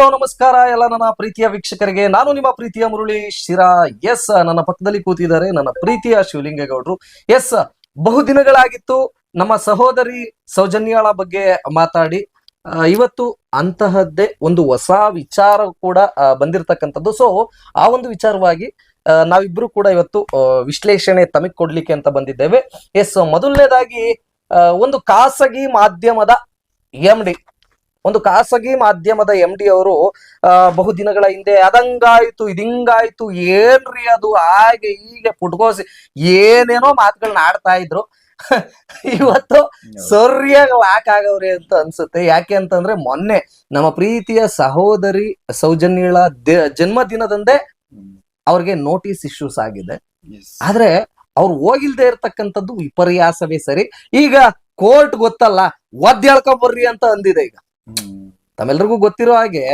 Hello, ನಮಸ್ಕಾರ ಎಲ್ಲ ನನ್ನ ಪ್ರೀತಿಯ ವೀಕ್ಷಕರಿಗೆ. ನಾನು ನಿಮ್ಮ ಪ್ರೀತಿಯ ಮುರುಳಿ ಶಿರಾ. ಎಸ್, ನನ್ನ ಪಕ್ಕದಲ್ಲಿ ಕೂತಿದ್ದಾರೆ ನನ್ನ ಪ್ರೀತಿಯ ಶಿವಲಿಂಗೇಗೌಡರು. ಎಸ್ ಬಹುದಿನಗಳಾಗಿತ್ತು ನಮ್ಮ ಸಹೋದರಿ ಸೌಜನ್ಯಾಳ ಬಗ್ಗೆ ಮಾತಾಡಿ. ಇವತ್ತು ಅಂತಹದ್ದೇ ಒಂದು ಹೊಸ ವಿಚಾರ ಕೂಡ ಬಂದಿರತಕ್ಕಂಥದ್ದು. ಸೊ ಆ ಒಂದು ವಿಚಾರವಾಗಿ ನಾವಿಬ್ರು ಕೂಡ ಇವತ್ತು ವಿಶ್ಲೇಷಣೆ ತಮಗ್ ಕೊಡ್ಲಿಕ್ಕೆ ಅಂತ ಬಂದಿದ್ದೇವೆ. ಎಸ್, ಮೊದಲನೇದಾಗಿ ಒಂದು ಖಾಸಗಿ ಮಾಧ್ಯಮದ ಎಂ ಡಿ ಒಂದು ಖಾಸಗಿ ಮಾಧ್ಯಮದ ಎಂ ಡಿ ಅವರು ಬಹುದಿನಗಳ ಹಿಂದೆ ಅದಂಗಾಯ್ತು ಇದಿಂಗಾಯ್ತು ಏನ್ರಿ ಅದು? ಹಾಗೆ ಹೀಗೆ ಪುಟ್ಕೋಸಿ ಏನೇನೋ ಮಾತುಗಳನ್ನ ಆಡ್ತಾ ಇದ್ರು. ಇವತ್ತು ಸರಿಯಾಗಿ ಆಗವ್ರಿ ಅಂತ ಅನ್ಸುತ್ತೆ. ಯಾಕೆ ಅಂತಂದ್ರೆ ಮೊನ್ನೆ ನಮ್ಮ ಪ್ರೀತಿಯ ಸಹೋದರಿ ಸೌಜನ್ಯಳ ಜನ್ಮ ಜನ್ಮದಿನದಂದೇ ಅವ್ರಿಗೆ ನೋಟಿಸ್ ಇಶ್ಯೂಸ್ ಆಗಿದೆ. ಆದ್ರೆ ಅವ್ರು ಹೋಗಿಲ್ದೇ ಇರ್ತಕ್ಕಂಥದ್ದು ವಿಪರ್ಯಾಸವೇ ಸರಿ. ಈಗ ಕೋರ್ಟ್ ಗೊತ್ತಲ್ಲ ಒದ್ ಹೇಳ್ಕೊಂಬರ್ರಿ ಅಂತ ಅಂದಿದೆ ಈಗ. ತಮ್ಮೆಲ್ರಿಗೂ ಗೊತ್ತಿರೋ ಹಾಗೆ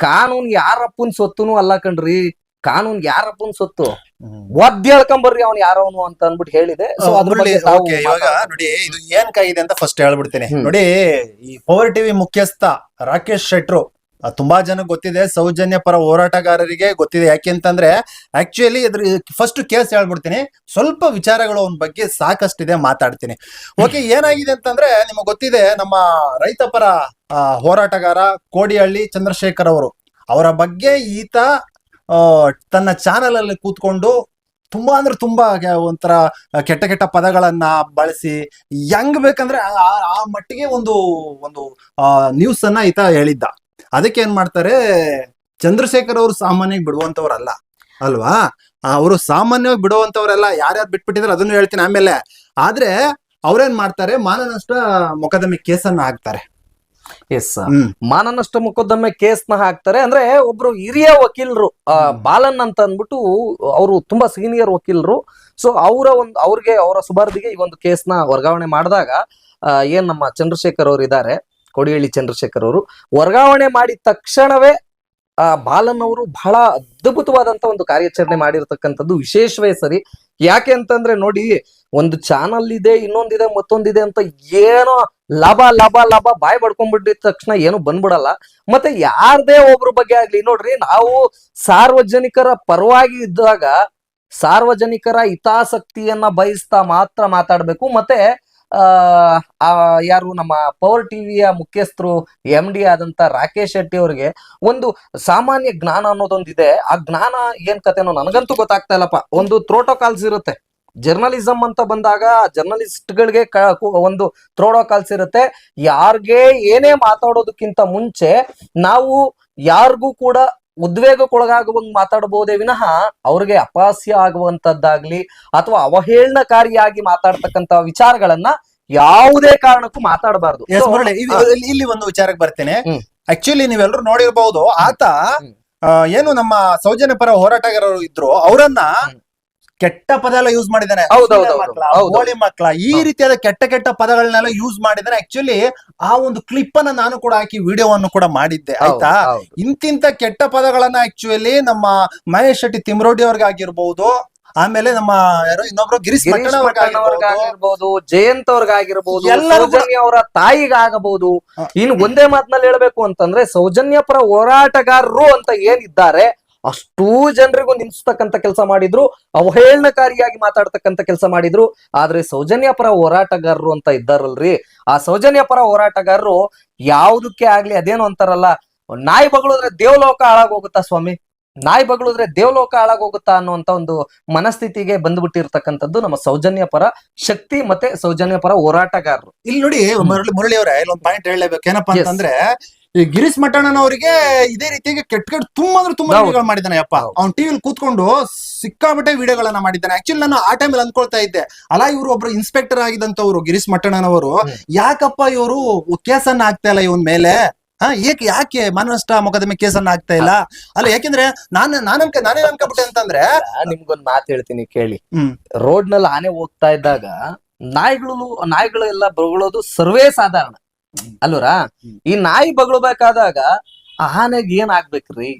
ಕಾನೂನ್ ಯಾರಪ್ಪನ್ ಸೊತ್ತುನು ಅಲ್ಲ ಕಣ್ರಿ. ಕಾನೂನ್ ಯಾರಪ್ಪನ್ ಸೊತ್ತು? ಒದ್ದ ಹೇಳ್ಕೊಂಬರ್ರಿ ಅವ್ನ್ ಯಾರವನು ಅಂತ ಅಂದ್ಬಿಟ್ಟು ಹೇಳಿದೆ. ಸೊ ಅದ್ರ ಬಗ್ಗೆ ತಾವು ಓಕೆ ಇವಾಗ ನೋಡಿ ಇದು ಏನ್ ಕಾಯಿದೆ ಅಂತ ಫಸ್ಟ್ ಹೇಳ್ಬಿಡ್ತೀನಿ. ನೋಡಿ ಈ ಪವರ್ ಟಿವಿ ಮುಖ್ಯಸ್ಥ ರಾಕೇಶ್ ಶೆಟ್ರು ತುಂಬಾ ಜನ ಗೊತ್ತಿದೆ, ಸೌಜನ್ಯ ಪರ ಹೋರಾಟಗಾರರಿಗೆ ಗೊತ್ತಿದೆ. ಯಾಕೆಂತಂದ್ರೆ ಆಕ್ಚುಲಿ ಇದ್ರ ಫಸ್ಟ್ ಕೇಸ್ ಹೇಳ್ಬಿಡ್ತೀನಿ. ಸ್ವಲ್ಪ ವಿಚಾರಗಳು ಅವನ ಬಗ್ಗೆ ಸಾಕಷ್ಟಿದೆ ಮಾತಾಡ್ತೀನಿ. ಓಕೆ ಏನಾಗಿದೆ ಅಂತಂದ್ರೆ, ನಿಮಗೆ ಗೊತ್ತಿದೆ, ನಮ್ಮ ರೈತ ಪರ ಹೋರಾಟಗಾರ ಕೋಡಿಹಳ್ಳಿ ಚಂದ್ರಶೇಖರ್ ಅವರು, ಅವರ ಬಗ್ಗೆ ಈತ ತನ್ನ ಚಾನಲ್ ಅಲ್ಲಿ ಕೂತ್ಕೊಂಡು ತುಂಬಾ ಅಂದ್ರೆ ತುಂಬಾ ಒಂಥರ ಕೆಟ್ಟ ಕೆಟ್ಟ ಪದಗಳನ್ನ ಬಳಸಿ ಹೆಂಗ್ ಬೇಕಂದ್ರೆ ಆ ಮಟ್ಟಿಗೆ ಒಂದು ಒಂದು ನ್ಯೂಸ್ ಅನ್ನ ಈತ ಹೇಳಿದ್ದ. ಅದಕ್ಕೆ ಏನ್ ಮಾಡ್ತಾರೆ? ಚಂದ್ರಶೇಖರ್ ಅವರು ಸಾಮಾನ್ಯವಾಗಿ ಬಿಡುವಂತವ್ರಲ್ಲ ಅಲ್ವಾ? ಅವರು ಸಾಮಾನ್ಯವಾಗಿ ಬಿಡುವಂತವ್ರಲ್ಲ ಯಾರ್ಯಾರು ಬಿಟ್ಬಿಟ್ಟಿದ್ರೆ ಅದನ್ನು ಹೇಳ್ತೀನಿ ಆಮೇಲೆ. ಆದ್ರೆ ಅವ್ರೇನ್ ಮಾಡ್ತಾರೆ? ಮಾನನಷ್ಟ ಮೊಕದ್ದಮೆ ಕೇಸನ್ನ ಹಾಕ್ತಾರೆ. ಎಸ್ ಮಾನನಷ್ಟ ಮೊಕದ್ದಮೆ ಕೇಸ್ನ ಹಾಕ್ತಾರೆ. ಅಂದ್ರೆ ಒಬ್ರು ಹಿರಿಯ ವಕೀಲರು ಬಾಲನ್ ಅಂತ ಅಂದ್ಬಿಟ್ಟು ಅವರು ತುಂಬಾ ಸೀನಿಯರ್ ವಕೀಲರು. ಸೊ ಅವರ ಒಂದು ಅವ್ರಿಗೆ ಅವರ ಸುಬಾರ್ದಿಗೆ ಈ ಒಂದು ಕೇಸ್ನ ವರ್ಗಾವಣೆ ಮಾಡಿದಾಗ ಏನ್ ನಮ್ಮ ಚಂದ್ರಶೇಖರ್ ಅವರು ಇದ್ದಾರೆ ಕೊಡಿಹಳ್ಳಿ ಚಂದ್ರಶೇಖರ್ ಅವರು ವರ್ಗಾವಣೆ ಮಾಡಿದ ತಕ್ಷಣವೇ, ಆ, ಬಾಲನ್ ಅವರು ಬಹಳ ಅದ್ಭುತವಾದಂತ ಒಂದು ಕಾರ್ಯಾಚರಣೆ ಮಾಡಿರ್ತಕ್ಕಂಥದ್ದು ವಿಶೇಷವೇ ಸರಿ. ಯಾಕೆ ಅಂತಂದ್ರೆ ನೋಡಿ, ಒಂದು ಚಾನಲ್ ಇದೆ, ಇನ್ನೊಂದಿದೆ, ಮತ್ತೊಂದಿದೆ ಅಂತ ಏನೋ ಲಾಭ ಲಾಭ ಲಾಭ ಬಾಯ್ ಬಡ್ಕೊಂಡ್ಬಿಟ್ಟಿದ ತಕ್ಷಣ ಏನು ಬಂದ್ಬಿಡಲ್ಲ. ಮತ್ತೆ ಯಾರದೇ ಒಬ್ರ ಬಗ್ಗೆ ಆಗ್ಲಿ, ನೋಡ್ರಿ, ನಾವು ಸಾರ್ವಜನಿಕರ ಪರವಾಗಿ ಇದ್ದಾಗ, ಸಾರ್ವಜನಿಕರ ಹಿತಾಸಕ್ತಿಯನ್ನ ಬಯಸ್ತಾ ಮಾತ್ರ ಮಾತಾಡ್ಬೇಕು. ಮತ್ತೆ ಯಾರು ನಮ್ಮ ಪವರ್ ಟಿವಿಯ ಮುಖ್ಯಸ್ಥರು ಎಂ ಡಿ ಆದಂತ ರಾಕೇಶ್ ಶೆಟ್ಟಿ ಅವರಿಗೆ ಒಂದು ಸಾಮಾನ್ಯ ಜ್ಞಾನ ಅನ್ನೋದೊಂದಿದೆ. ಆ ಜ್ಞಾನ ಏನ್ ಕತೆನೋ ನನಗಂತೂ ಗೊತ್ತಾಗ್ತಾ ಇಲ್ಲಪ್ಪ. ಒಂದು ಪ್ರೋಟೋಕಾಲ್ಸ್ ಇರುತ್ತೆ. ಜರ್ನಲಿಸಂ ಅಂತ ಬಂದಾಗ ಜರ್ನಲಿಸ್ಟ್ ಗಳಿಗೆ ಒಂದು ಪ್ರೋಟೋಕಾಲ್ಸ್ ಇರುತ್ತೆ. ಯಾರ್ಗೆ ಏನೇ ಮಾತಾಡೋದಕ್ಕಿಂತ ಮುಂಚೆ ನಾವು ಯಾರಿಗೂ ಕೂಡ ಉದ್ವೇಗಕ್ಕೊಳಗಾಗುವಂಗ್ ಮಾತಾಡಬಹುದೇ ವಿನಃ ಅವ್ರಿಗೆ ಅಪಾಸ್ಯ ಆಗುವಂತದ್ದಾಗ್ಲಿ ಅಥವಾ ಅವಹೇಳನಕಾರಿಯಾಗಿ ಮಾತಾಡ್ತಕ್ಕಂತ ವಿಚಾರಗಳನ್ನ ಯಾವುದೇ ಕಾರಣಕ್ಕೂ ಮಾತಾಡಬಾರ್ದು ಇಲ್ಲಿ- ಒಂದು ವಿಚಾರಕ್ಕೆ ಬರ್ತೇನೆ. ಆಕ್ಚುಲಿ ನೀವೆಲ್ಲರೂ ನೋಡಿರ್ಬಹುದು ಆತ ಏನು ನಮ್ಮ ಸೌಜನ್ಯ ಪರ ಹೋರಾಟಗಾರರು ಇದ್ರು ಅವರನ್ನ. ಕೆಟ್ಟ ಪದ ಎಲ್ಲ ಯೂಸ್ ಮಾಡಿದ್ದಾನೆ. ಹೌದು, ಮಕ್ಕಳ. ಈ ರೀತಿಯಾದ ಕೆಟ್ಟ ಕೆಟ್ಟ ಪದಗಳನ್ನೆಲ್ಲ ಯೂಸ್ ಮಾಡಿದ್ರೆ ಆಕ್ಚುಲಿ ಆ ಒಂದು ಕ್ಲಿಪ್ ಅನ್ನ ನಾನು ಕೂಡ ಹಾಕಿ ವಿಡಿಯೋವನ್ನು ಕೂಡ ಮಾಡಿದ್ದೆ. ಆಯ್ತಾ? ಇಂತಿಂತ ಕೆಟ್ಟ ಪದಗಳನ್ನ ಆಕ್ಚುಲಿ ನಮ್ಮ ಮಹೇಶ್ ಶೆಟ್ಟಿ ತಿಮ್ರೋಡಿ ಅವ್ರಿಗಾಗಿರ್ಬಹುದು ಆಮೇಲೆ ನಮ್ಮ ಯಾರೋ ಇನ್ನೊಬ್ರು ಗಿರೀಶ್ ಆಗಿರ್ಬೋದು ಜಯಂತ್ ಅವ್ರಿಗಾಗಿರ್ಬೋದು ಸೌಜನ್ಯ ಅವರ ತಾಯಿಗಾಗಬಹುದು. ಇನ್ ಇನ್ನು ಒಂದೇ ಮಾತಿನಲ್ಲಿ ಹೇಳ್ಬೇಕು ಅಂತಂದ್ರೆ ಸೌಜನ್ಯ ಪರ ಹೋರಾಟಗಾರರು ಅಂತ ಏನಿದ್ದಾರೆ ಅಷ್ಟೂ ಜನರಿಗೂ ನಿಲ್ಸ್ತಕ್ಕಂತ ಕೆಲಸ ಮಾಡಿದ್ರು ಅವಹೇಳನಕಾರಿಯಾಗಿ ಮಾತಾಡ್ತಕ್ಕಂಥ ಕೆಲಸ ಮಾಡಿದ್ರು. ಆದ್ರೆ ಸೌಜನ್ಯ ಪರ ಹೋರಾಟಗಾರರು ಅಂತ ಇದ್ದಾರಲ್ರಿ. ಆ ಸೌಜನ್ಯ ಪರ ಹೋರಾಟಗಾರರು ಯಾವುದಕ್ಕೆ ಆಗ್ಲಿ ಅದೇನು ಅಂತಾರಲ್ಲ ನಾಯಿ ಬಗಳಿದ್ರೆ ದೇವಲೋಕ ಹಾಳಾಗೋಗುತ್ತಾ ಸ್ವಾಮಿ? ನಾಯಿ ಬಗಳಿದ್ರೆ ದೇವಲೋಕ ಹಾಳಾಗೋಗುತ್ತಾ ಅನ್ನುವಂತ ಒಂದು ಮನಸ್ಥಿತಿಗೆ ಬಂದ್ಬಿಟ್ಟಿರ್ತಕ್ಕಂಥದ್ದು ನಮ್ಮ ಸೌಜನ್ಯ ಪರ ಶಕ್ತಿ ಮತ್ತೆ ಸೌಜನ್ಯ ಪರ ಹೋರಾಟಗಾರರು. ಇಲ್ಲಿ ನೋಡಿ ಮುರಳಿ ಮುರಳಿ ಅವರೇ ಇಲ್ಲೊಂದು ಪಾಯಿಂಟ್ ಹೇಳಲೇಬೇಕು. ಏನಪ್ಪಾ ಅಂತಂದ್ರೆ ಈ ಗಿರೀಶ್ ಮಠಣ್ಣನವರಿಗೆ ಇದೇ ರೀತಿಯಾಗಿ ಕೆಟ್ಟ ಕೆಟ್ಟ ತುಂಬಾ ಅಂದ್ರೆ ತುಂಬಾ ಹೌದು. ವಿಡಿಯೋಗಳು ಮಾಡಿದ್ದಾನೆ ಅಪ್ಪ. ಅವ್ನ್ ಟಿವಿಲಿ ಕೂತ್ಕೊಂಡು ಸಿಕ್ಕಾಪಟ್ಟೆ ವಿಡಿಯೋಗಳನ್ನ ಮಾಡಿದ್ದಾನೆ. ಆಕ್ಚುಲಿ ನಾನು ಆ ಟೈಮಲ್ಲಿ ಅನ್ಕೊಳ್ತಾ ಇದ್ದೆ. ಅಲ್ಲ ಇವರು ಒಬ್ರು ಇನ್ಸ್ಪೆಕ್ಟರ್ ಆಗಿದಂತವ್ರು ಗಿರೀಶ್ ಮಟ್ಟಣ್ಣನವರು ಹ್ಮ್. ಯಾಕಪ್ಪ ಇವರು ಕೇಸನ್ನ ಆಗ್ತಾ ಇಲ್ಲ ಇವನ್ ಮೇಲೆ? ಹಾ ಏಕೆ ಯಾಕೆ ಮಾನನಷ್ಟ ಮೊಕದಮೆ ಕೇಸನ್ನ ಆಗ್ತಾ ಇಲ್ಲ? ಅಲ್ಲ ಯಾಕೆಂದ್ರೆ ನಾನು ನಾನು ಅನ್ಕ ನಾನೇನ್ ಅನ್ಕೊಂಬಿಟ್ಟೆ ಅಂತಂದ್ರೆ ನಿಮ್ಗೊಂದ್ ಮಾತು ಹೇಳ್ತೀನಿ ಕೇಳಿ. ಹ್ಮ್. ರೋಡ್ನಲ್ಲಿ ಆನೆ ಹೋಗ್ತಾ ಇದ್ದಾಗ ನಾಯಿಗಳು ನಾಯಿಗಳು ಎಲ್ಲ ಬರ್ಗೊಳ್ಳೋದು ಸರ್ವೇ ಸಾಧಾರಣ. ಹ್ಮ್. ಈ ನಾಯಿ ಬಗಳಬೇಕಾದಾಗ ಆ ಆನೆಗೆ ಏನ್ ಆಗ್ಬೇಕ್ರಿ?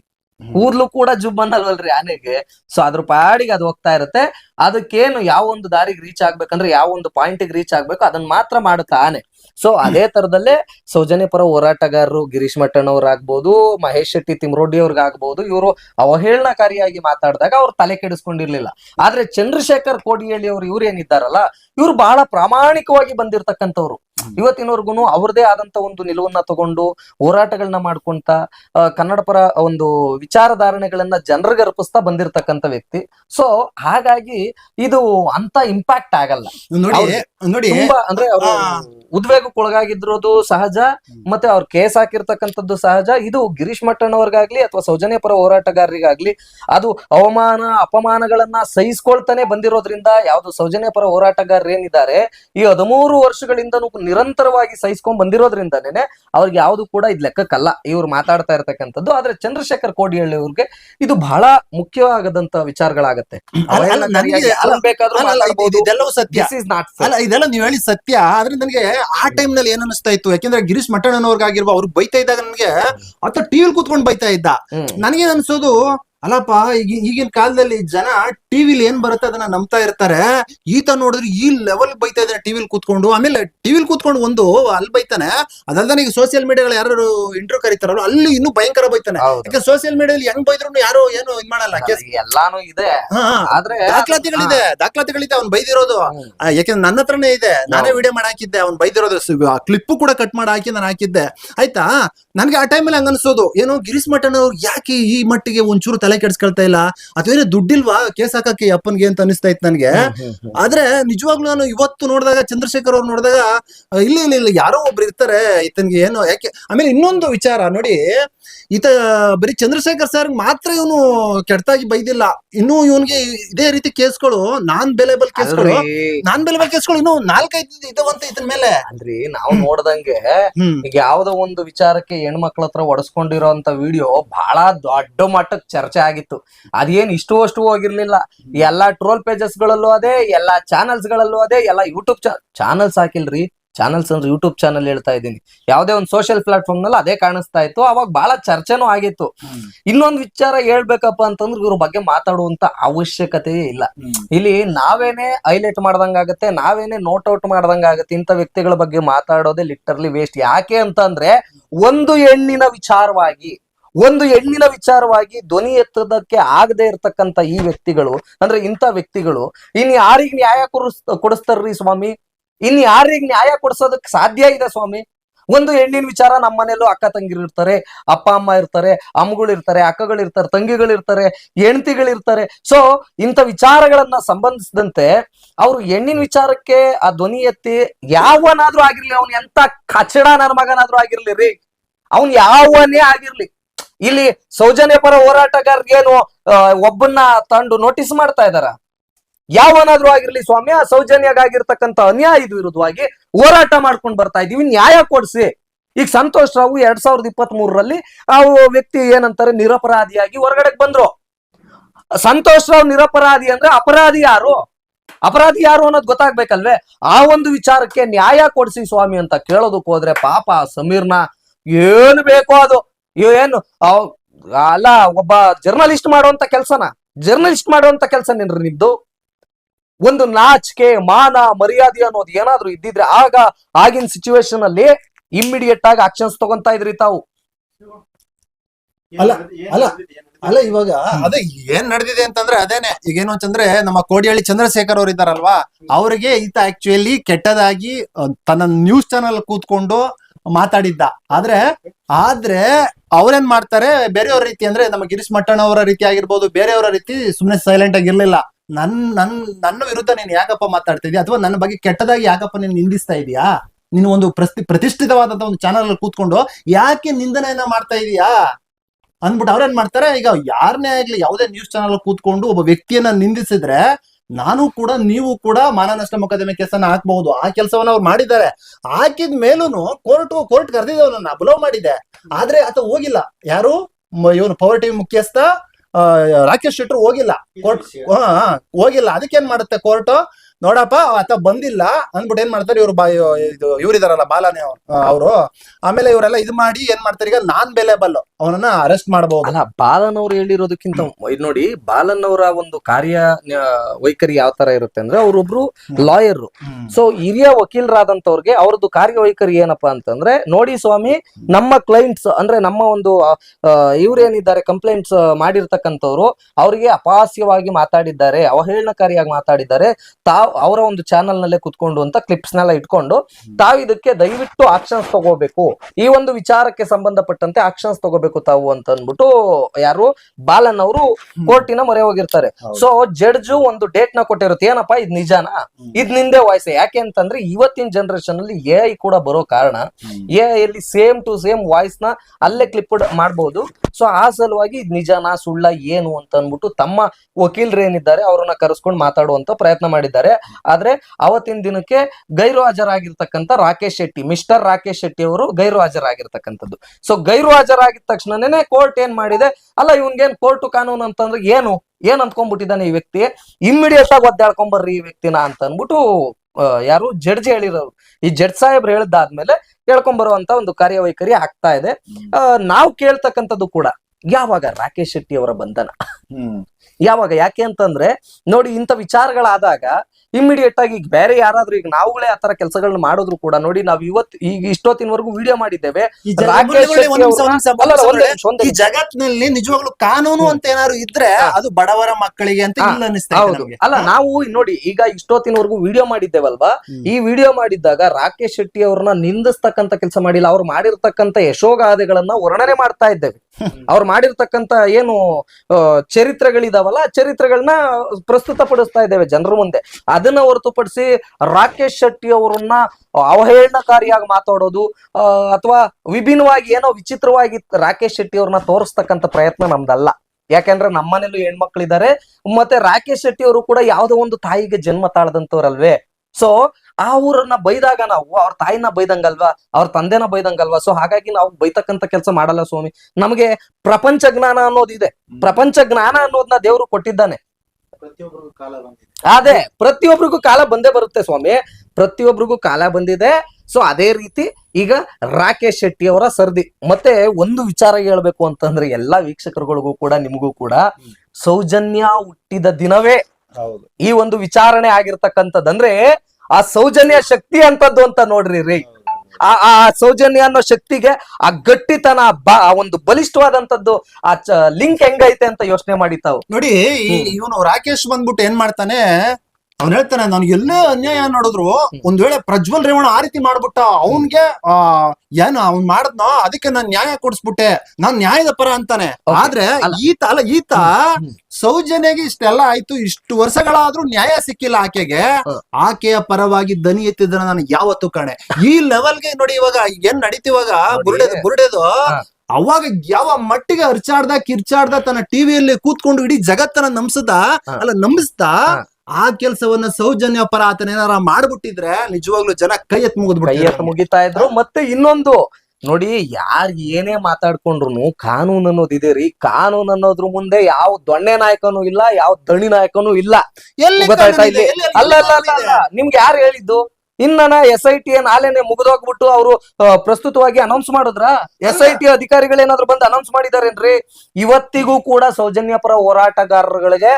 ಕೂದ್ಲು ಕೂಡ ಜುಬ್ ಅನ್ನಲ್ವಲ್ರಿ ಆನೆಗೆ. ಸೊ ಅದ್ರ ಪಾಡಿಗೆ ಅದು ಹೋಗ್ತಾ ಇರುತ್ತೆ. ಅದಕ್ಕೇನು ಯಾವ ಒಂದು ದಾರಿಗೆ ರೀಚ್ ಆಗ್ಬೇಕಂದ್ರೆ ಯಾವ ಒಂದು ಪಾಯಿಂಟ್ ರೀಚ್ ಆಗ್ಬೇಕು ಅದನ್ನ ಮಾತ್ರ ಮಾಡುತ್ತ ಆನೆ. ಸೊ ಅದೇ ತರದಲ್ಲೇ ಸೌಜನ್ಯ ಪರ ಹೋರಾಟಗಾರರು ಗಿರೀಶ್ ಮಟ್ಟಣ್ಣವ್ರಾಗ್ಬೋದು ಮಹೇಶ್ ಶೆಟ್ಟಿ ತಿಮ್ರೋಡಿ ಅವ್ರಿಗಾಗ್ಬೋದು ಇವರು ಅವಹೇಳನಕಾರಿಯಾಗಿ ಮಾತಾಡಿದಾಗ ಅವ್ರು ತಲೆ ಕೆಡಿಸ್ಕೊಂಡಿರ್ಲಿಲ್ಲ. ಆದ್ರೆ ಚಂದ್ರಶೇಖರ್ ಕೋಡಿಹಳ್ಳಿ ಅವರು ಇವ್ರು ಏನಿದ್ದಾರಲ್ಲ ಇವ್ರು ಬಹಳ ಪ್ರಾಮಾಣಿಕವಾಗಿ ಬಂದಿರತಕ್ಕಂಥವ್ರು. ಇವತ್ತಿನವರೆಗೂ ಅವ್ರದೇ ಆದಂತ ಒಂದು ನಿಲುವನ್ನ ತಗೊಂಡು ಹೋರಾಟಗಳನ್ನ ಮಾಡ್ಕೊಂತ ಕನ್ನಡ ಪರ ಒಂದು ವಿಚಾರಧಾರಣೆಗಳನ್ನ ಜನರಿಗೆ ಅರ್ಪಿಸ್ತಾ ಬಂದಿರತಕ್ಕಂತ ವ್ಯಕ್ತಿ. ಸೊ ಹಾಗಾಗಿ ಇದು ಅಂತ ಇಂಪ್ಯಾಕ್ಟ್ ಆಗಲ್ಲ. ನೋಡಿ ಅಂದ್ರೆ ಅವರು. ಉದ್ವೇಗಕ್ಕೊಳಗಾಗಿದ್ರೋದು ಸಹಜ ಮತ್ತೆ ಅವ್ರ ಕೇಸ್ ಹಾಕಿರ್ತಕ್ಕಂಥದ್ದು ಸಹಜ. ಇದು ಗಿರೀಶ್ ಮಟ್ಟಣ್ಣವ್ರಿಗಾಗ್ಲಿ ಅಥವಾ ಸೌಜನ್ಯ ಪರ ಹೋರಾಟಗಾರರಿಗಾಗ್ಲಿ ಅದು ಅವಮಾನ ಅಪಮಾನಗಳನ್ನ ಸಹಿಸ್ಕೊಳ್ತಾನೆ ಬಂದಿರೋದ್ರಿಂದ ಯಾವ್ದು ಸೌಜನ್ಯ ಪರ ಹೋರಾಟಗಾರರೇನಿದ್ದಾರೆ ಈ ಹದಿಮೂರು ವರ್ಷಗಳಿಂದನೂ ನಿರಂತರವಾಗಿ ಸಹಿಸ್ಕೊಂಡ್ ಬಂದಿರೋದ್ರಿಂದನೇ ಅವ್ರಿಗೆ ಯಾವುದು ಕೂಡ ಇದ್ ಲೆಕ್ಕಕ್ಕಲ್ಲ. ಇವ್ರು ಮಾತಾಡ್ತಾ ಇರ್ತಕ್ಕಂಥದ್ದು. ಆದ್ರೆ ಚಂದ್ರಶೇಖರ್ ಕೋಡಿಹಳ್ಳಿ ಅವ್ರಿಗೆ ಇದು ಬಹಳ ಮುಖ್ಯವಾಗದಂತ ವಿಚಾರಗಳಾಗತ್ತೆ. ಇದೆಲ್ಲ ನೀವು ಹೇಳಿ ಸತ್ಯ. ಆದ್ರೆ ನನಗೆ ಆ ಟೈಮ್ನಲ್ಲಿ ಏನ್ ಅನಿಸ್ತಾ ಇತ್ತು? ಯಾಕೆಂದ್ರೆ ಗಿರೀಶ್ ಮಟ್ಟಣ್ಣನವ್ರಿಗಾಗಿರ್ಬೋ ಅವ್ರಿಗೆ ಬೈತಾ ಇದ್ದಾಗ ನನಗೆ ಅಥವಾ ಟಿವಿಲ್ ಕೂತ್ಕೊಂಡು ಬೈತಾ ಇದ್ದ. ನನಗೇನ್ ನನಗೆ ಅನ್ಸೋದು? ಅಲ್ಲಪ್ಪ ಈಗ ಈಗಿನ ಕಾಲದಲ್ಲಿ ಜನ ಟಿವಿಲಿ ಏನ್ ಬರುತ್ತೆ ಅದನ್ನ ನಂಬ್ತಾ ಇರ್ತಾರೆ? ಈತ ನೋಡಿದ್ರೆ ಈ ಲೆವೆಲ್ ಬೈತಾ ಇದ್ದಾನೆ ಟಿವಿಲ್ ಕೂತ್ಕೊಂಡು. ಆಮೇಲೆ ಟಿವಿಲ್ ಕೂತ್ಕೊಂಡು ಒಂದು ಅಲ್ಲಿ ಬೈತಾನೆ ಅದಲ್ದಾನೆ ಈಗ ಸೋಷಿಯಲ್ ಮೀಡಿಯಾಗಳು ಯಾರು ಇಂಟರ್ವ್ಯೂ ಕರೀತಾರಲ್ಲ ಅಲ್ಲಿ ಇನ್ನೂ ಭಯಂಕರ ಬೈತಾನೆ. ಯಾಕೆ ಸೋಷಿಯಲ್ ಮೀಡಿಯಾದಲ್ಲಿ ಹೆಂಗ್ ಬೈದ್ರು ಯಾರು ಏನು ಇದ್ ಮಾಡಲ್ಲ. ಎಲ್ಲಾನು ಇದೆ. ಆದ್ರೆ ದಾಖಲಾತಿಗಳಿದೆ. ದಾಖಲಾತಿಗಳಿದೆ ಅವ್ನ್ ಬೈದಿರೋದು. ಯಾಕೆಂದ್ರೆ ನನ್ನ ಹತ್ರನೇ ಇದೆ. ನಾನೇ ವಿಡಿಯೋ ಮಾಡಿ ಹಾಕಿದ್ದೆ ಅವ್ನ್ ಬೈದಿರೋದು. ಕ್ಲಿಪ್ ಕೂಡ ಕಟ್ ಮಾಡಿ ಹಾಕಿ ನಾನು ಹಾಕಿದ್ದೆ. ಆಯ್ತಾ? ನನ್ಗೆ ಆ ಟೈಮಲ್ಲಿ ಹಂಗ ಅನ್ಸೋದು ಏನೋ ಗಿರೀಶ್ ಮಠನ್ ಅವ್ರು ಯಾಕೆ ಈ ಮಟ್ಟಿಗೆ ಒಂಚೂರು ತಲೆ ಕೆಡ್ಸ್ಕೊಳ್ತಾ ಇಲ್ಲ. ಅಥವಾ ದುಡ್ಡಿಲ್ವಾ? ಕೇಸ್ ಹಾಕಕ್ಕೆ ಅಪ್ಪನ್ಗೆ ಅಂತ ಅನಿಸ್ತಾ ಇತ್ತು ನನ್ಗೆ. ಆದ್ರೆ ನಿಜವಾಗ್ಲೂ ನಾನು ಇವತ್ತು ನೋಡಿದಾಗ ಚಂದ್ರಶೇಖರ್ ಅವ್ರು ನೋಡಿದಾಗ ಇಲ್ಲಿ ಇಲ್ಲ ಇಲ್ಲ ಇಲ್ಲ ಯಾರೋ ಒಬ್ರು ಇರ್ತಾರೆ ಈತನ್ಗೆ ಏನೋ ಯಾಕೆ? ಆಮೇಲೆ ಇನ್ನೊಂದು ವಿಚಾರ ನೋಡಿ ಈತ ಬರೀ ಚಂದ್ರಶೇಖರ್ ಸರ್ ಮಾತ್ರ ಇವನು ಕೆಟ್ಟದಾಗಿ ಬೈದಿಲ್ಲ. ಇನ್ನು ಇವನ್ಗೆ ಇದೇ ರೀತಿ ಕೇಸ್ಗಳು ನಾನ್ ಬೆಲೆಬಲ್ ಕೇಸ್ಗಳು ನಾನ್ ಬೆಲೆಬಲ್ ಕೇಸ್ಗಳು ಇನ್ನು ನಾಲ್ಕೈದು ಇದಾವಂತ ಇದನ್ ಮೇಲೆ. ಅಂದ್ರಿ ನಾವು ನೋಡ್ದಂಗೆ ಈಗ ಯಾವ್ದೋ ಒಂದು ವಿಚಾರಕ್ಕೆ ಹೆಣ್ಮಕ್ಳ ಹತ್ರ ಒಡಸ್ಕೊಂಡಿರೋಂತ ವಿಡಿಯೋ ಬಹಳ ದೊಡ್ಡ ಮಟ್ಟಕ್ಕೆ ಚರ್ಚೆ ಆಗಿತ್ತು. ಅದೇನ್ ಇಷ್ಟು ಅಷ್ಟು ಹೋಗಿರ್ಲಿಲ್ಲ. ಎಲ್ಲಾ ಟ್ರೋಲ್ ಪೇಜಸ್ ಗಳಲ್ಲೂ ಅದೇ ಎಲ್ಲಾ ಚಾನಲ್ಸ್ ಗಳಲ್ಲೂ ಅದೇ ಎಲ್ಲಾ ಯೂಟ್ಯೂಬ್ ಚಾನಲ್ಸ್ ಹಾಕಿಲ್ರಿ. ಚಾನಲ್ಸ್ ಅಂದ್ರೆ ಯೂಟ್ಯೂಬ್ ಚಾನಲ್ ಹೇಳ್ತಾ ಇದ್ದೀನಿ. ಯಾವುದೇ ಒಂದು ಸೋಷಿಯಲ್ ಪ್ಲಾಟ್ಫಾರ್ಮ್ನಲ್ಲಿ ಅದೇ ಕಾಣಿಸ್ತಾ ಇತ್ತು. ಅವಾಗ ಬಹಳ ಚರ್ಚೆನೂ ಆಗಿತ್ತು. ಇನ್ನೊಂದು ವಿಚಾರ ಹೇಳ್ಬೇಕಪ್ಪ ಅಂತಂದ್ರೆ ಇವ್ರ ಬಗ್ಗೆ ಮಾತಾಡುವಂತ ಅವಶ್ಯಕತೆಯೇ ಇಲ್ಲ. ಇಲ್ಲಿ ನಾವೇನೆ ಹೈಲೈಟ್ ಮಾಡ್ದಂಗಾಗತ್ತೆ ನಾವೇನೆ ನೋಟ್ ಔಟ್ ಮಾಡ್ದಂಗಾಗತ್ತೆ ಇಂಥ ವ್ಯಕ್ತಿಗಳ ಬಗ್ಗೆ ಮಾತಾಡೋದೇ ಲಿಟರ್ಲಿ ವೇಸ್ಟ್ ಯಾಕೆ ಅಂತಂದ್ರೆ ಒಂದು ಹೆಣ್ಣಿನ ವಿಚಾರವಾಗಿ ಒಂದು ಹೆಣ್ಣಿನ ವಿಚಾರವಾಗಿ ಧ್ವನಿ ಎತ್ತದಕ್ಕೆ ಆಗದೆ ಇರತಕ್ಕಂತ ಈ ವ್ಯಕ್ತಿಗಳು ಅಂದ್ರೆ ಇಂಥ ವ್ಯಕ್ತಿಗಳು ಇನ್ ಯಾರಿಗ್ ನ್ಯಾಯ ಕೊಡಿಸ್ ಕೊಡಿಸ್ತಾರ್ರಿ ಸ್ವಾಮಿ? ಇನ್ ಯಾರಿಗ್ ನ್ಯಾಯ ಕೊಡ್ಸೋದಕ್ ಸಾಧ್ಯ ಇದೆ ಸ್ವಾಮಿ? ಒಂದು ಹೆಣ್ಣಿನ ವಿಚಾರ ನಮ್ಮ ಮನೆಯಲ್ಲೂ ಅಕ್ಕ ತಂಗಿರು ಇರ್ತಾರೆ, ಅಪ್ಪ, ಅಮ್ಮ ಇರ್ತಾರೆ, ಅಮ್ಮಗಳು ಇರ್ತಾರೆ, ಅಕ್ಕಗಳು ಇರ್ತಾರೆ, ತಂಗಿಗಳು ಇರ್ತಾರೆ ಹೆಂಡತಿಗಳಿರ್ತಾರೆ ಸೊ ಇಂಥ ವಿಚಾರಗಳನ್ನ ಸಂಬಂಧಿಸಿದಂತೆ ಅವ್ರು ಹೆಣ್ಣಿನ ವಿಚಾರಕ್ಕೆ ಆ ಧ್ವನಿ ಎತ್ತಿ ಯಾವನಾದ್ರೂ ಆಗಿರ್ಲಿ, ಅವ್ನ್ ಎಂತ ಕಚಡ ನನ್ನ ಮಗನಾದ್ರೂ ಆಗಿರ್ಲಿ ರೀ, ಅವ್ನ್ ಯಾವನೇ ಆಗಿರ್ಲಿ. ಇಲ್ಲಿ ಸೌಜನ್ಯ ಪರ ಹೋರಾಟಗಾರರಿಗೇನು ಒಬ್ಬನ್ನ ತಂಡು ನೋಟಿಸ್ ಮಾಡ್ತಾ ಇದಾರ ಯಾವನಾದ್ರೂ ಆಗಿರ್ಲಿ ಸ್ವಾಮಿ ಆ ಸೌಜನ್ಯಗಾಗಿರ್ತಕ್ಕಂಥ ಅನ್ಯಾಯದ ವಿರುದ್ಧವಾಗಿ ಹೋರಾಟ ಮಾಡ್ಕೊಂಡು ಬರ್ತಾ ಇದೀವಿ ನ್ಯಾಯ ಕೊಡ್ಸಿ. ಈಗ ಸಂತೋಷ್ ರಾವು ಎರಡ್ ಸಾವಿರದ ಇಪ್ಪತ್ತ್ ಮೂರರಲ್ಲಿ ಆ ವ್ಯಕ್ತಿ ಏನಂತಾರೆ, ನಿರಪರಾಧಿಯಾಗಿ ಹೊರಗಡೆ ಬಂದ್ರು. ಸಂತೋಷ್ ರಾವ್ ನಿರಪರಾಧಿ ಅಂದ್ರೆ ಅಪರಾಧಿ ಯಾರು? ಅಪರಾಧಿ ಯಾರು ಅನ್ನೋದು ಗೊತ್ತಾಗ್ಬೇಕಲ್ವೇ? ಆ ಒಂದು ವಿಚಾರಕ್ಕೆ ನ್ಯಾಯ ಕೊಡ್ಸಿ ಸ್ವಾಮಿ ಅಂತ ಕೇಳೋದಕ್ಕೆ ಹೋದ್ರೆ ಪಾಪ ಸಮೀರ್ನ ಏನು ಬೇಕೋ ಅದು. ಏನು ಅಲ್ಲ, ಒಬ್ಬ ಜರ್ನಲಿಸ್ಟ್ ಮಾಡುವಂತ ಕೆಲ್ಸನ. ಜರ್ನಲಿಸ್ಟ್ ಮಾಡುವಂತ ಕೆಲಸ ನಿನ್ರಿ ನಿಮ್ದು? ಒಂದು ನಾಚಿಕೆ ಮಾನ ಮರ್ಯಾದೆ ಅನ್ನೋದು ಏನಾದ್ರೂ ಇದ್ದಿದ್ರೆ ಆಗ ಆಗಿನ ಸಿಚುವೇಶನ್ ಅಲ್ಲಿ ಇಮ್ಮಿಡಿಯೇಟ್ ಆಗಿ ಆಕ್ಷನ್ಸ್ ತಗೊಂತಾ ಇದ್ರಿ ತಾವು. ಅಲ್ಲ, ಅಲ್ಲ. ಅಲ್ಲ ಇವಾಗ ಅದೇ ಏನ್ ನಡೆದಿದೆ ಅಂತಂದ್ರೆ ಅದೇನೆ ಈಗ ಏನು ಅಂತಂದ್ರೆ ನಮ್ಮ ಕೋಡಿಹಳ್ಳಿ ಚಂದ್ರಶೇಖರ್ ಅವ್ರು ಇದ್ದಾರಲ್ವಾ ಅವರಿಗೆ ಈತ ಆಕ್ಚುಲಿ ಕೆಟ್ಟದಾಗಿ ತನ್ನ ನ್ಯೂಸ್ ಚಾನಲ್ ಕೂತ್ಕೊಂಡು ಮಾತಾಡಿದ್ದ. ಆದ್ರೆ ಆದ್ರೆ ಅವ್ರೇನ್ ಮಾಡ್ತಾರೆ ಬೇರೆಯವ್ರ ರೀತಿ ಅಂದ್ರೆ ನಮ್ಮ ಗಿರೀಶ್ ಮಟ್ಟಣ್ಣ ಅವರ ರೀತಿ ಆಗಿರ್ಬೋದು ಬೇರೆಯವರ ರೀತಿ ಸುಮ್ನೆ ಸೈಲೆಂಟ್ ಆಗಿರ್ಲಿಲ್ಲ ನನ್ ನನ್, ನನ್ನ ವಿರುದ್ಧ ನೀನ್ ಯಾಕಪ್ಪ ಮಾತಾಡ್ತಾ ಇದೀಯ ಅಥವಾ ನನ್ನ ಬಗ್ಗೆ ಕೆಟ್ಟದಾಗಿ ಯಾಕಪ್ಪ ನೀನ್ ನಿಂದಿಸ್ತಾ ಇದೀಯಾ? ನೀನು ಒಂದು ಪ್ರಸ್ತಿ ಪ್ರತಿಷ್ಠಿತವಾದಂತ ಒಂದು ಚಾನಲ್ ಅಲ್ಲಿ ಕೂತ್ಕೊಂಡು ಯಾಕೆ ನಿಂದನೆಯನ್ನ ಮಾಡ್ತಾ ಇದೀಯಾ? ಅಂದ್ಬಿಟ್ಟು ಅವ್ರೇನ್ ಮಾಡ್ತಾರೆ? ಈಗ ಯಾರನ್ನೇ ಆಗ್ಲಿ ಯಾವುದೇ ನ್ಯೂಸ್ ಚಾನಲ್ ಕೂತ್ಕೊಂಡು ಒಬ್ಬ ವ್ಯಕ್ತಿಯನ್ನ ನಿಂದಿಸಿದ್ರೆ ನಾನು ಕೂಡ, ನೀವು ಕೂಡ ಮಾನನಷ್ಟ ಮೊಕದ್ದಮೆ ಕೇಸನ್ನ ಹಾಕ್ಬಹುದು. ಆ ಕೆಲಸವನ್ನ ಅವ್ರು ಮಾಡಿದ್ದಾರೆ. ಹಾಕಿದ ಮೇಲೂ ಕೋರ್ಟ್ ಕೋರ್ಟ್ ಕರೆದಿದ್ದವನನ್ನ ಬ್ಲೋ ಮಾಡಿದೆ. ಆದ್ರೆ ಆತ ಹೋಗಿಲ್ಲ. ಯಾರು? ಇವನು ಪವರ್ ಟಿವಿ ಮುಖ್ಯಸ್ಥ ರಾಕೇಶ್ ಶೆಟ್ಟರ್ ಹೋಗಿಲ್ಲ. ಕೋರ್ಟ್ ಹೋಗಿಲ್ಲ. ಅದಕ್ಕೇನ್ ಮಾಡುತ್ತೆ ಕೋರ್ಟ್ ನೋಡಪ್ಪ ಆತ ಬಂದಿಲ್ಲ. ಅಂದ್ಬಿಟ್ಟು ಏನ್ ಮಾಡ್ತಾರೆ ಇವ್ರು ಬಾ ಇದು ಇವ್ರಿದಾರಲ್ಲ ಬಾಲನೆ ಅವರು ಆಮೇಲೆ ಇವರೆಲ್ಲ ಇದು ಮಾಡಿ ಏನ್ ಮಾಡ್ತಾರೆ ಈಗ ನಾನ್ ಬೆಲೆಬಲ್ ಅವನನ್ನ ಅರೆಸ್ಟ್ ಮಾಡಬಹುದು ಅಲ್ಲ ಬಾಲನ್ ಅವ್ರು ಹೇಳಿರೋದಕ್ಕಿಂತ ಇದ್ ನೋಡಿ ಬಾಲನ್ ಅವರ ಒಂದು ಕಾರ್ಯ ವೈಖರಿ ಯಾವ ತರ ಇರುತ್ತೆ ಅಂದ್ರೆ ಅವ್ರೊಬ್ರು ಲಾಯರ್ ಸೊ ಹಿರಿಯ ವಕೀಲರಾದಂತವ್ರಿಗೆ ಅವ್ರದ್ದು ಕಾರ್ಯ ವೈಖರಿ ಏನಪ್ಪಾ ಅಂತಂದ್ರೆ ನೋಡಿ ಸ್ವಾಮಿ ನಮ್ಮ ಕ್ಲೈಂಟ್ಸ್ ಅಂದ್ರೆ ನಮ್ಮ ಒಂದು ಇವ್ರೇನಿದ್ದಾರೆ ಕಂಪ್ಲೇಂಟ್ಸ್ ಮಾಡಿರ್ತಕ್ಕಂಥವ್ರು ಅವರಿಗೆ ಅಪಹಾಸ್ಯವಾಗಿ ಮಾತಾಡಿದ್ದಾರೆ ಅವಹೇಳನಕಾರಿಯಾಗಿ ಮಾತಾಡಿದ್ದಾರೆ. ತಾವ್ ಅವರ ಒಂದು ಚಾನೆಲ್ ನಲ್ಲೇ ಕುತ್ಕೊಂಡು ಅಂತ ಕ್ಲಿಪ್ಸ್ ನೆಲ್ಲ ಇಟ್ಕೊಂಡು ತಾವು ಇದಕ್ಕೆ ದಯವಿಟ್ಟು ಆಕ್ಷನ್ಸ್ ತಗೋಬೇಕು. ಈ ಒಂದು ವಿಚಾರಕ್ಕೆ ಸಂಬಂಧಪಟ್ಟಂತೆ ಆಕ್ಷನ್ಸ್ ತಗೋಬೇಕು ತಾವು ಅಂತ ಅಂದ್ಬಿಟ್ಟು ಯಾರು ಬಾಲನ್ ಅವರು ಕೋರ್ಟಿನ ಮೊರೆ ಹೋಗಿರ್ತಾರೆ. ಸೊ ಜಡ್ಜ್ ಒಂದು ಡೇಟ್ನ ಕೊಟ್ಟಿರುತ್ತೆ. ಏನಪ್ಪಾ ಇದ್ ನಿಜಾನಾ? ಇದ್ ನಿಂದೆ ವಾಯ್ಸ್ ಯಾಕೆ ಅಂತಂದ್ರೆ ಇವತ್ತಿನ ಜನರೇಷನ್ ಅಲ್ಲಿ ಎ ಐ ಕೂಡ ಬರೋ ಕಾರಣ ಎ ಅಲ್ಲಿ ಸೇಮ್ ಟು ಸೇಮ್ ವಾಯ್ಸ್ನ ಅಲ್ಲೇ ಕ್ಲಿಪ್ ಮಾಡಬಹುದು ಸೊ ಆ ಸಲುವಾಗಿ ನಿಜಾನಾ, ಸುಳ್ಳ ಏನು ಅಂತ ಅಂದ್ಬಿಟ್ಟು ತಮ್ಮ ವಕೀಲರು ಏನಿದ್ದಾರೆ ಅವ್ರನ್ನ ಕರೆಸ್ಕೊಂಡು ಮಾತಾಡುವಂತ ಪ್ರಯತ್ನ ಮಾಡಿದ್ದಾರೆ. ಆದ್ರೆ ಅವತ್ತಿನ ದಿನಕ್ಕೆ ಗೈರು ಹಾಜರಾಗಿರ್ತಕ್ಕಂಥ ರಾಕೇಶ್ ಶೆಟ್ಟಿ, ಮಿಸ್ಟರ್ ರಾಕೇಶ್ ಶೆಟ್ಟಿ ಅವರು ಗೈರು ಹಾಜರಾಗಿರ್ತಕ್ಕಂಥದ್ದು ಸೊ ಗೈರು ಹಾಜರಾಗಿದ ತಕ್ಷಣನೇ ಕೋರ್ಟ್ ಏನ್ ಮಾಡಿದೆ? ಅಲ್ಲ, ಇವನ್ಗೇನ್ ಕೋರ್ಟು ಕಾನೂನು ಅಂತಂದ್ರೆ ಏನು? ಏನ್ ಅಂದ್ಕೊಂಡ್ಬಿಟ್ಟಿದ್ದಾನೆ ಈ ವ್ಯಕ್ತಿ? ಇಮ್ಮಿಡಿಯೇಟ್ ಆಗಿ ಒದ್ದಾಡ್ಕೊಂಬರ್ರಿ ಈ ವ್ಯಕ್ತಿನ ಅಂತ ಅಂದ್ಬಿಟ್ಟು ಯಾರು, ಜಡ್ಜ್ ಹೇಳಿರೋರು. ಈ ಜಡ್ಜ್ ಸಾಹೇಬ್ರು ಹೇಳ್ದಾದ್ಮೇಲೆ ಹೇಳ್ಕೊಂಬರುವಂತ ಒಂದು ಕಾರ್ಯವೈಖರಿ ಆಗ್ತಾ ಇದೆ. ನಾವು ಕೇಳ್ತಕ್ಕಂಥದ್ದು ಕೂಡ ಯಾವಾಗ ರಾಕೇಶ್ ಶೆಟ್ಟಿ ಅವರ ಬಂಧನ? ಯಾವಾಗ? ಯಾಕೆ ಅಂತಂದ್ರೆ ನೋಡಿ ಇಂಥ ವಿಚಾರಗಳಾದಾಗ ಇಮಿಡಿಯೇಟ್ ಆಗಿ ಈಗ ಬೇರೆ ಯಾರಾದ್ರೂ ಈಗ ನಾವುಗಳೇ ಆತರ ಕೆಲಸಗಳನ್ನ ಮಾಡಿದ್ರು ಕೂಡ ನೋಡಿ ನಾವು ಇವತ್ತು ಈಗ ಇಷ್ಟೊತ್ತಿನವರೆಗೂ ವಿಡಿಯೋ ಮಾಡಿದ್ದೇವೆ. ಈ ಜಗ- ರಾಕೇಶ್ ಒಂದ್ ನಿಮಿಷ, ಶೆಟ್ಟಿ ಒಂದ್ ನಿಮಿಷ, ಅಲ್ಲ, ಅಲ್ಲ, ಒಂದ್ ಒಂದ್ ನಿಮಿಷ, ಒಂದ್ ಈ ನಿಮಿಷ. ಜಗತ್ನಲ್ಲಿ ನಿಜವಾಗ್ಲೂ ಕಾನೂನು ಅಂತ ಏನಾದ್ರು ಇದ್ರೆ ಅದು ಬಡವರ ಮಕ್ಕಳಿಗೆ ಅಂತ ಇಲ್ಲ ಹೌದು. ಅಲ್ಲ ನಾವು ನೋಡಿ ಈಗ ಇಷ್ಟೊತ್ತಿನವರೆಗೂ ವಿಡಿಯೋ ಮಾಡಿದ್ದೇವಲ್ವಾ. ಈ ವಿಡಿಯೋ ಮಾಡಿದ್ದಾಗ ರಾಕೇಶ್ ಶೆಟ್ಟಿ ಅವ್ರನ್ನ ನಿಂದಿಸ್ತಕ್ಕಂತ ಕೆಲಸ ಮಾಡಿಲ್ಲ. ಅವ್ರು ಮಾಡಿರ್ತಕ್ಕಂತ ಯಶೋಗಾದೆಗಳನ್ನ ವರ್ಣನೆ ಮಾಡ್ತಾ ಇದ್ದೇವೆ. ಅವ್ರು ಮಾಡಿರ್ತಕ್ಕಂತ ಏನು ಚರಿತ್ರೆಗಳಿದಾವಲ್ಲ, ಆ ಚರಿತ್ರೆಗಳನ್ನ ಪ್ರಸ್ತುತಪಡಿಸ್ತಾ ಇದ್ದೇವೆ ಜನರ ಮುಂದೆ. ಅದನ್ನ ಹೊರತುಪಡಿಸಿ ರಾಕೇಶ್ ಶೆಟ್ಟಿ ಅವರನ್ನ ಅವಹೇಳನಕಾರಿಯಾಗಿ ಮಾತಾಡೋದು ಅಥವಾ ವಿಭಿನ್ನವಾಗಿ ಏನೋ ವಿಚಿತ್ರವಾಗಿ ರಾಕೇಶ್ ಶೆಟ್ಟಿ ಅವ್ರನ್ನ ತೋರಿಸ್ತಕ್ಕಂತ ಪ್ರಯತ್ನ ನಮ್ದಲ್ಲ. ಯಾಕೆಂದ್ರೆ ನಮ್ಮನೇಲೂ ಹೆಣ್ಮಕ್ಳಿದ್ದಾರೆ ಮತ್ತೆ ರಾಕೇಶ್ ಶೆಟ್ಟಿ ಅವರು ಕೂಡ ಯಾವ್ದೋ ಒಂದು ತಾಯಿಗೆ ಜನ್ಮ ತಾಳದಂತವ್ರಲ್ವೇ. ಸೊ ಆ ಊರನ್ನ ಬೈದಾಗ ನಾವು ಅವ್ರ ತಾಯಿನ ಬೈದಂಗಲ್ವಾ ಅವ್ರ ತಂದೆನ ಬೈದಂಗಲ್ವಾ? ಸೊ ಹಾಗಾಗಿ ನಾವು ಬೈತಕ್ಕಂತ ಕೆಲಸ ಮಾಡಲ್ಲ ಸ್ವಾಮಿ. ನಮಗೆ ಪ್ರಪಂಚ ಜ್ಞಾನ ಅನ್ನೋದಿದೆ ಪ್ರಪಂಚ ಜ್ಞಾನ ಅನ್ನೋದನ್ನ ದೇವರು ಕೊಟ್ಟಿದ್ದಾನೆ. ಅದೇ ಪ್ರತಿಯೊಬ್ಬರಿಗೂ ಕಾಲ ಬಂದೇ ಬರುತ್ತೆ ಸ್ವಾಮಿ. ಪ್ರತಿಯೊಬ್ಬರಿಗೂ ಕಾಲ ಬಂದಿದೆ. ಸೊ ಅದೇ ರೀತಿ ಈಗ ರಾಕೇಶ್ ಶೆಟ್ಟಿ ಅವರ ಸರ್ದಿ. ಮತ್ತೆ ಒಂದು ವಿಚಾರ ಹೇಳ್ಬೇಕು ಅಂತಂದ್ರೆ ಎಲ್ಲಾ ವೀಕ್ಷಕರುಗಳಿಗೂ ಕೂಡ ನಿಮಗೂ ಕೂಡ ಸೌಜನ್ಯ ಹುಟ್ಟಿದ ದಿನವೇ. ಈ ಒಂದು ವಿಚಾರಣೆ ಆಗಿರ್ತಕ್ಕಂಥದ್ದಂದ್ರೆ ಆ ಸೌಜನ್ಯ ಶಕ್ತಿ ಅಂತದ್ದು ಅಂತ ನೋಡ್ರಿ ರೀ. ಆ ಆ ಸೌಜನ್ಯ ಅನ್ನೋ ಶಕ್ತಿಗೆ ಆ ಗಟ್ಟಿತನ ಬ ಒಂದು ಬಲಿಷ್ಠವಾದಂತದ್ದು ಆ ಲಿಂಕ್ ಹೆಂಗೈತೆ ಅಂತ ಯೋಚನೆ ಮಾಡಿತಾವ್. ನೋಡಿ ಇವನು ರಾಕೇಶ್ ಬಂದ್ಬಿಟ್ಟು ಏನ್ ಮಾಡ್ತಾನೆ ಅವ್ನ್ ಹೇಳ್ತಾನೆ ನಾನು ಎಲ್ಲೇ ಅನ್ಯಾಯ ನೋಡಿದ್ರು ಒಂದ್ ವೇಳೆ ಪ್ರಜ್ವಲ್ ರೇವಣ ಆ ರೀತಿ ಮಾಡ್ಬಿಟ್ಟ ಅವನ್ಗೆ ಆ ಏನು ಅವ್ನ್ ಮಾಡದ್ನ ಅದಕ್ಕೆ ನಾನ್ ನ್ಯಾಯ ಕೊಡ್ಸ್ಬಿಟ್ಟೆ ನಾನ್ ನ್ಯಾಯದ ಪರ ಅಂತಾನೆ ಆದ್ರೆ. ಈತ ಅಲ್ಲ ಈತ. ಸೌಜನ್ಯಗೆ ಇಷ್ಟೆಲ್ಲ ಆಯ್ತು ಇಷ್ಟು ವರ್ಷಗಳಾದ್ರೂ ನ್ಯಾಯ ಸಿಕ್ಕಿಲ್ಲ ಆಕೆಗೆ ಆಕೆಯ ಪರವಾಗಿ ದನಿ ಎತ್ತಿದ್ರೆ ನಾನು ಯಾವತ್ತು ಕಾಣೆ ಈ ಲೆವೆಲ್ಗೆ ನೋಡಿ ಇವಾಗ ಏನ್ ನಡೀತಿವಾಗ ನೋಡಿ. ಬುರುಡೆದು ಬುರುಡೆದು ಅವಾಗ ಯಾವ ಮಟ್ಟಿಗೆ ಅರ್ಚಾಡ್ದ ಕಿರ್ಚಾಡ್ದ ತನ್ನ ಟಿವಿಯಲ್ಲಿ ಕೂತ್ಕೊಂಡು ಇಡೀ ಜಗತ್ತನ್ನ ನಂಬಿಸ್ದ ಅಲ್ಲ ನಂಬಿಸ್ತಾ. ಆ ಕೆಲಸವನ್ನ ಸೌಜನ್ಯ ಪರ ಆತನ ಏನಾರ ಮಾಡ್ಬಿಟ್ಟಿದ್ರೆ ನಿಜವಾಗ್ಲೂ ಜನ ಕೈ ಎತ್ ಕೈ ಎತ್ತು ಮುಗಿದ್ಬಿಟ್ಟು ಮುಗಿತಾ ಇದ್ರು. ಮತ್ತೆ ಇನ್ನೊಂದು ನೋಡಿ ಯಾರ್ ಏನೇ ಮಾತಾಡ್ಕೊಂಡ್ರು ಕಾನೂನು ಅನ್ನೋದು ಇದೆ ರೀ. ಕಾನೂನು ಅನ್ನೋದ್ರ ಮುಂದೆ ಯಾವ ದೊಣ್ಣೆ ನಾಯಕನೂ ಇಲ್ಲ ಯಾವ ದಣಿ ನಾಯಕನೂ ಇಲ್ಲ. ಎಲ್ಲಿ ಗೊತ್ತಾಯ್ತಾ ಇಲ್ಲಿ? ಅಲ್ಲ ಅಲ್ಲ ಅಲ್ಲ ಅಲ್ಲ? ನಿಮ್ಗೆ ಯಾರು ಹೇಳಿದ್ದು? ಇನ್ನನ ಎಸ್ ಐ ಟಿ ನಾಳೆನೆ ಮುಗಿದೋಗ್ಬಿಟ್ಟು ಅವರು ಪ್ರಸ್ತುತವಾಗಿ ಅನೌನ್ಸ್ ಮಾಡಿದ್ರ? ಎಸ್ ಐ ಟಿ ಅಧಿಕಾರಿಗಳೇನಾದ್ರು ಬಂದು ಅನೌನ್ಸ್ ಮಾಡಿದಾರೇನ್ರಿ? ಇವತ್ತಿಗೂ ಕೂಡ ಸೌಜನ್ಯ ಪರ ಹೋರಾಟಗಾರರುಗಳಿಗೆ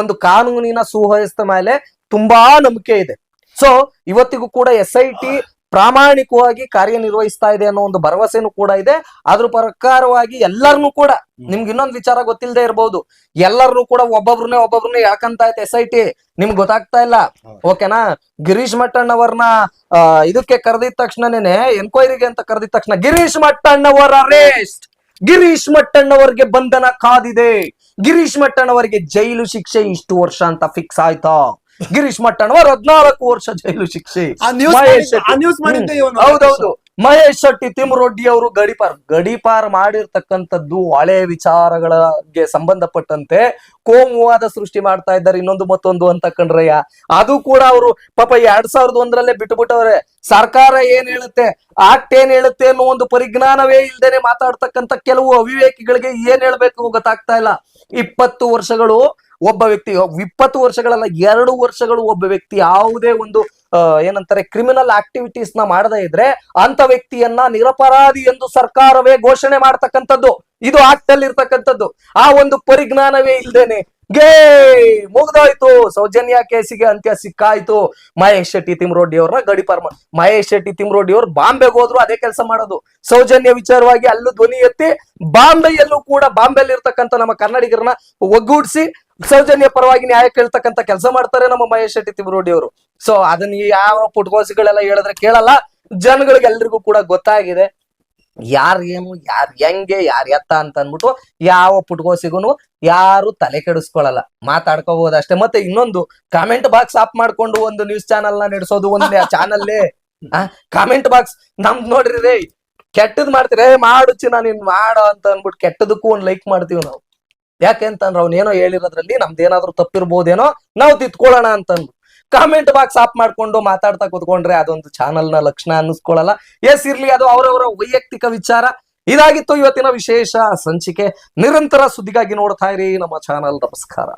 ಒಂದು ಕಾನೂನಿನ ಸುವ್ಯವಸ್ಥೆ ಮೇಲೆ ತುಂಬಾ ನಂಬಿಕೆ ಇದೆ. ಸೊ ಇವತ್ತಿಗೂ ಕೂಡ ಎಸ್ ಐ ಟಿ ಪ್ರಾಮಾಣಿಕವಾಗಿ ಕಾರ್ಯನಿರ್ವಹಿಸ್ತಾ ಇದೆ ಅನ್ನೋ ಒಂದು ಭರವಸೆನೂ ಕೂಡ ಇದೆ. ಅದ್ರ ಪ್ರಕಾರವಾಗಿ ಎಲ್ಲರನ್ನೂ ಕೂಡ ನಿಮ್ಗೆ ಇನ್ನೊಂದು ವಿಚಾರ ಗೊತ್ತಿಲ್ಲದೆ ಇರಬಹುದು ಎಲ್ಲರನ್ನೂ ಕೂಡ ಒಬ್ಬೊಬ್ರನ್ನೇ ಒಬ್ಬೊಬ್ರನ್ನೇ ಯಾಕಂತ ಐತೆ ಎಸ್ ಐ ಟಿ ನಿಮ್ಗೆ ಗೊತ್ತಾಗ್ತಾ ಇಲ್ಲ. ಓಕೆನಾ? ಗಿರೀಶ್ ಮಟ್ಟಣ್ಣವರ್ನ ಇದಕ್ಕೆ ಕರೆದಿದ ತಕ್ಷಣನೇ ಎನ್ಕ್ವೈರಿಗೆ ಅಂತ ಕರೆದಿದ ತಕ್ಷಣ ಗಿರೀಶ್ ಮಟ್ಟಣ್ಣವರ ಅರೆಸ್ಟ್ ಗಿರೀಶ್ ಮಟ್ಟಣ್ಣವರಿಗೆ ಬಂಧನ ಕಾದಿದೆ. ಗಿರೀಶ್ ಮಟ್ಟಣ್ಣವರಿಗೆ ಜೈಲು ಶಿಕ್ಷೆ ಇಷ್ಟು ವರ್ಷ ಅಂತ ಫಿಕ್ಸ್ ಆಯ್ತಾ? ಗಿರೀಶ್ ಮಟ್ಟಣ್ಣವರ್ ಹದಿನಾಲ್ಕು ವರ್ಷ ಜೈಲು ಶಿಕ್ಷೆ. ಹೌದೌದು. ಮಹೇಶ್ ಶೆಟ್ಟಿ ತಿಮ್ಮರೊಡ್ಡಿ ಅವರು ಗಡಿಪಾರ್ ಗಡಿಪಾರ್ ಮಾಡಿರ್ತಕ್ಕಂಥದ್ದು ಹಳೆ ವಿಚಾರಗಳಿಗೆ ಸಂಬಂಧಪಟ್ಟಂತೆ ಕೋಮುವಾದ ಸೃಷ್ಟಿ ಮಾಡ್ತಾ ಇದ್ದಾರೆ. ಇನ್ನೊಂದು ಮತ್ತೊಂದು ಅಂತ ಕಂಡ್ರಯ್ಯ ಅದು ಕೂಡ ಅವರು ಪಾಪ ಎರಡ್ ಸಾವಿರದ ಒಂದರಲ್ಲೇ ಬಿಟ್ಟುಬಿಟ್ಟವ್ರೆ ಸರ್ಕಾರ ಏನ್ ಹೇಳುತ್ತೆ ಆಕ್ಟ್ ಏನ್ ಹೇಳುತ್ತೆ ಅನ್ನೋ ಒಂದು ಪರಿಜ್ಞಾನವೇ ಇಲ್ದೇನೆ ಮಾತಾಡ್ತಕ್ಕಂಥ ಕೆಲವು ಅವಿವೇಕಿಗಳಿಗೆ ಏನ್ ಹೇಳ್ಬೇಕು ಗೊತ್ತಾಗ್ತಾ ಇಲ್ಲ. ಇಪ್ಪತ್ತು ವರ್ಷಗಳು ಒಬ್ಬ ವ್ಯಕ್ತಿ ಇಪ್ಪತ್ತು ವರ್ಷಗಳಲ್ಲ, ಎರಡು ವರ್ಷಗಳು ಒಬ್ಬ ವ್ಯಕ್ತಿ ಯಾವುದೇ ಒಂದು ಏನಂತಾರೆ ಕ್ರಿಮಿನಲ್ ಆಕ್ಟಿವಿಟೀಸ್ನ ಮಾಡದೇ ಇದ್ರೆ ಅಂತ ವ್ಯಕ್ತಿಯನ್ನ ನಿರಪರಾಧಿ ಎಂದು ಸರ್ಕಾರವೇ ಘೋಷಣೆ ಮಾಡ್ತಕ್ಕಂಥದ್ದು. ಇದು ಆಕ್ಟ್ ಅಲ್ಲಿ ಇರ್ತಕ್ಕಂಥದ್ದು ಆ ಒಂದು ಪರಿಜ್ಞಾನವೇ ಇಲ್ದೇನೆ. ಗೇ, ಮುಗ್ದಾಯ್ತು. ಸೌಜನ್ಯ ಕೇಸಿಗೆ ಅಂತ್ಯ ಸಿಕ್ಕಾಯ್ತು. ಮಹೇಶ್ ಶೆಟ್ಟಿ ತಿಮ್ರೋಡಿ ಅವ್ರನ್ನ ಪರ್ಮ, ಮಹೇಶ್ ಶೆಟ್ಟಿ ತಿಮ್ರೋಡಿ ಅವ್ರು ಬಾಂಬೆಗೆ ಹೋದ್ರು, ಅದೇ ಕೆಲಸ ಮಾಡೋದು. ಸೌಜನ್ಯ ವಿಚಾರವಾಗಿ ಅಲ್ಲೂ ಧ್ವನಿ ಎತ್ತಿ ಬಾಂಬೆಯಲ್ಲೂ ಕೂಡ ಬಾಂಬೆಲಿ ಇರ್ತಕ್ಕಂಥ ನಮ್ಮ ಕನ್ನಡಿಗರನ್ನ ಒಗ್ಗೂಡಿಸಿ ಸೌಜನ್ಯ ಪರವಾಗಿ ನ್ಯಾಯ ಕೇಳ್ತಕ್ಕಂತ ಕೆಲಸ ಮಾಡ್ತಾರೆ ನಮ್ಮ ಮಹೇಶ್ ಶೆಟ್ಟಿ ತಿಮ್ರೋಡಿ ಅವರು. ಸೊ ಅದನ್ನ ಯಾವ ಪುಟ್ಕೋಸಿಗಳೆಲ್ಲ ಹೇಳಿದ್ರೆ ಕೇಳಲ್ಲ. ಜನಗಳಿಗೆ ಎಲ್ರಿಗೂ ಕೂಡ ಗೊತ್ತಾಗಿದೆ. ಯಾರ್ ಏನು, ಯಾರ್ ಹೆಂಗೆ, ಯಾರ್ ಎತ್ತ ಅಂತ ಅನ್ಬಿಟ್ಟು ಯಾವ ಪುಟ್ಕೋಸಿಗೂ ಯಾರು ತಲೆ ಕೆಡಿಸ್ಕೊಳ್ಳಲ್ಲ ಮಾತಾಡ್ಕೋಬಹುದು ಅಷ್ಟೇ ಮತ್ತೆ ಇನ್ನೊಂದು ಕಾಮೆಂಟ್ ಬಾಕ್ಸ್ ಆಫ್ ಮಾಡ್ಕೊಂಡು ಒಂದು ನ್ಯೂಸ್ ಚಾನಲ್ನ ನಡೆಸೋದು ಒಂದು ಚಾನಲ್ಲೇ ಕಾಮೆಂಟ್ ಬಾಕ್ಸ್ ನಮ್ದ್ ನೋಡ್ರಿ ರೇ ಕೆಟ್ಟದ್ ಮಾಡ್ತೀರಿ. ಮಾಡು ಚಿನ್ನ ನೀನ್ ಮಾಡೋ ಅಂತ ಅನ್ಬಿಟ್ಟು ಕೆಟ್ಟದಕ್ಕೂ ಒಂದ್ ಲೈಕ್ ಮಾಡ್ತೀವಿ ನಾವು. ಯಾಕೆ ಅಂತಂದ್ರೆ ಅವ್ನ ಏನೋ ಹೇಳಿರೋದ್ರಲ್ಲಿ ನಮ್ದೇನಾದ್ರೂ ತಪ್ಪಿರ್ಬೋದೇನೋ ನಾವು ತಿತ್ಕೊಳ್ಳೋಣ ಅಂತ ಅಂದ್ಬಿಟ್ಟು ಕಾಮೆಂಟ್ ಬಾಕ್ಸ್ ಆಫ್ ಮಾಡ್ಕೊಂಡು ಮಾತಾಡ್ತಾ ಕೂತ್ಕೊಂಡ್ರೆ ಅದೊಂದು ಚಾನಲ್ನ ಲಕ್ಷಣ ಅನ್ನಿಸ್ಕೊಳ್ಳಲ್ಲ. ಎಸ್ ಇರ್ಲಿ, ಅದು ಅವರವರ ವೈಯಕ್ತಿಕ ವಿಚಾರ. ಇದಾಗಿತ್ತು ಇವತ್ತಿನ ವಿಶೇಷ ಸಂಚಿಕೆ. ನಿರಂತರ ಸುದ್ದಿಗಾಗಿ ನೋಡ್ತಾ ಇರಿ ನಮ್ಮ ಚಾನಲ್ ನಮಸ್ಕಾರ.